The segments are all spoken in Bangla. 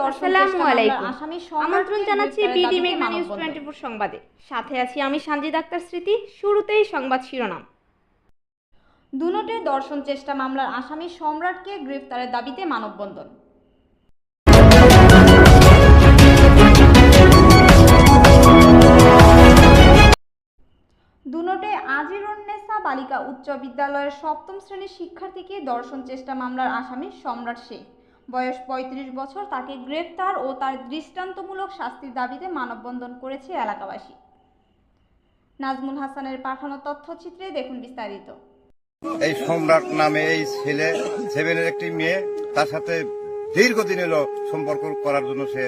দর্শন চেষ্টা মামলার আসামি আমন্ত্রণ সম্রাটকে জানাচ্ছি বিডি মেঘনা নিউজ টোয়েন্টি ফোর সংবাদে। সাথে আছি আমি সানজিদ আক্তার স্মৃতি। শুরুতেই সংবাদ শিরোনাম। দর্শন চেষ্টা মামলার আসামি সম্রাটকে গ্রেফতারের দাবিতে মানববন্ধন। দুনটে আজিরুন্নেসা বালিকা উচ্চ বিদ্যালয়ের সপ্তম শ্রেণির শিক্ষার্থীকে দর্শন চেষ্টা মামলার আসামি সম্রাট শেখ। বয়স পঁয়ত্রিশ বছর তাকে গ্রেফতার ও তার দৃষ্টান্তমূলক শাস্তির দাবিতে মানববন্ধন করেছে এলাকাবাসী। নাজমুল হাসানের পাঠানো তথ্যচিত্রে দেখুন বিস্তারিত। এই সম্রাট নামে এই ছেলে, সেভেনের একটি মেয়ে, তার সাথে দীর্ঘদিন এলো সম্পর্ক করার জন্য সে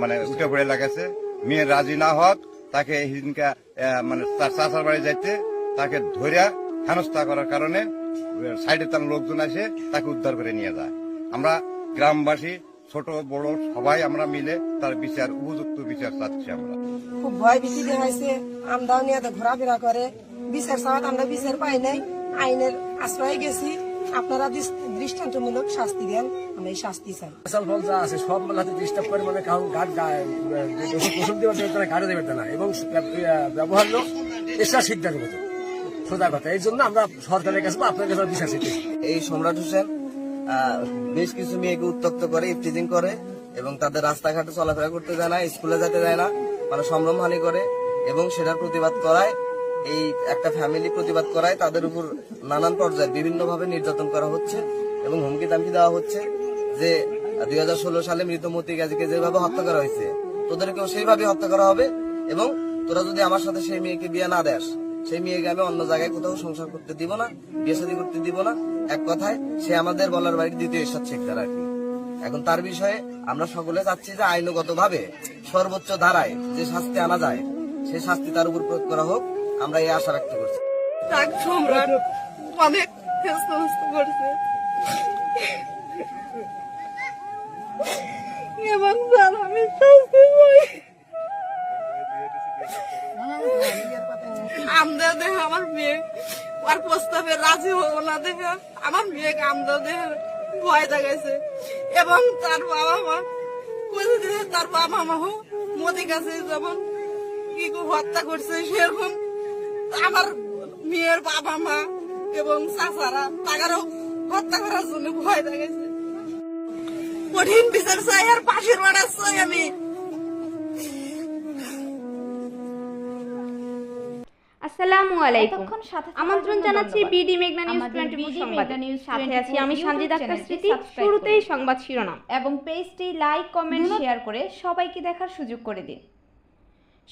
মানে উঠে পড়ে লাগাছে। মেয়ে রাজি না হওয়ার তাকে হিদিনকা মানে তার চাচার বাড়ি যাইতে তাকে ধরিয়া হেনস্থা করার কারণে সাইডে তার লোকজন আসে, তাকে উদ্ধার করে নিয়ে যায়। আমরা গ্রামবাসী ছোট বড় সবাই আমরা মিলে তার বিচার উপযুক্ত বিচার চাচ্ছি আমরা। খুব ভয় ভীতি দেখাইছে। আমরাও নিয়ে ঘোরাফেরা করে। বিচার চাওয়াত আমরা বিচার পাই নাই। আইনের আশ্রয়ে গেছি। আপনারা দৃষ্টান্তমূলক শাস্তি দেন। আমরা এই শাস্তি চাই। ফসল ফল যা আছে সব মেলাতে ডিস্টার্ব করে মানে কারণ গাছ ওষুধ দেওয়ার জন্য তারা গাড়ি দেবে না। এবং ব্যবহার লোক এসা সিদ্ধান্ত সোজা কথা। এই জন্য আমরা সরকারের কাছে বা আপনার কাছে বিশ্বাস এই সম্রাট হোসেন বেশ কিছু মেয়েকে উত্তক্ত করে ইফটিজিং করে এবং তাদের রাস্তাঘাটে চলাফেরা করতে দেয় না, স্কুলে যেতে দেয় না মানে সম্ভ্রমহানি করে এবং সেটার প্রতিবাদ করায়, এই একটা ফ্যামিলি প্রতিবাদ করায়, তাদের উপর নানান পর্যায়ে বিভিন্নভাবে নির্যাতন করা হচ্ছে এবং হুমকি দামকি দেওয়া হচ্ছে যে দুই হাজার ষোলো সালে মৃত মতি গাজীকে যেভাবে হত্যা করা হয়েছে, তোদেরকেও সেইভাবে হত্যা করা হবে এবং তোরা যদি আমার সাথে সেই মেয়েকে বিয়ে না দেস সেই মেয়েকে আমি অন্য জায়গায় কোথাও সংসার করতে দিব না, বিয়ে করতে দিব না। এক কথায়, সে আমাদের বলার বাড়ির দ্বিতীয় ঈশ্বর শেখদার আর কি। এখন তার বিষয়ে আমরা সকলে চাচ্ছি যে আইনগত ভাবে সর্বোচ্চ ধারায় যে শাস্তি আনা যায় সেই শাস্তি তার উপর প্রয়োগ করা হোক। আমরা এই আশা ব্যক্ত করছি। অনেক করছে। এবং শাস্তি আর প্রস্তাবে রাজি হব না দেখে আমার মেয়েকে আমরা দেখে ভয় দেখাইছে। এবং তার বাবা মা কোথায় দেখে তার বাবা মা হোক মোদি কাছে যেমন কি হত্যা করছে সেরকম আমার মেয়ের বাবা মা এবং চাচারা তাকারও হত্যা করার জন্য ভয় দেখাইছে। কঠিন বিচার চাই আর পাশের বাড়া চাই আমি। আসসালামু আলাইকুম। আমন্ত্রণ জানাচ্ছি বিডি মেঘনা নিউজ সংবাদে। সাথে আছি আমি সঞ্জিত আক্তার স্মৃতি। শুরুতেই সংবাদ শিরোনাম। এবং পেজটি লাইক কমেন্ট শেয়ার করে সবাইকে দেখার সুযোগ করে দিন।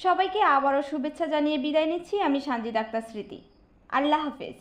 সবাইকে আবারও শুভেচ্ছা জানিয়ে বিদায় নিচ্ছি আমি সঞ্জিত আক্তার স্মৃতি। আল্লাহ হাফেজ।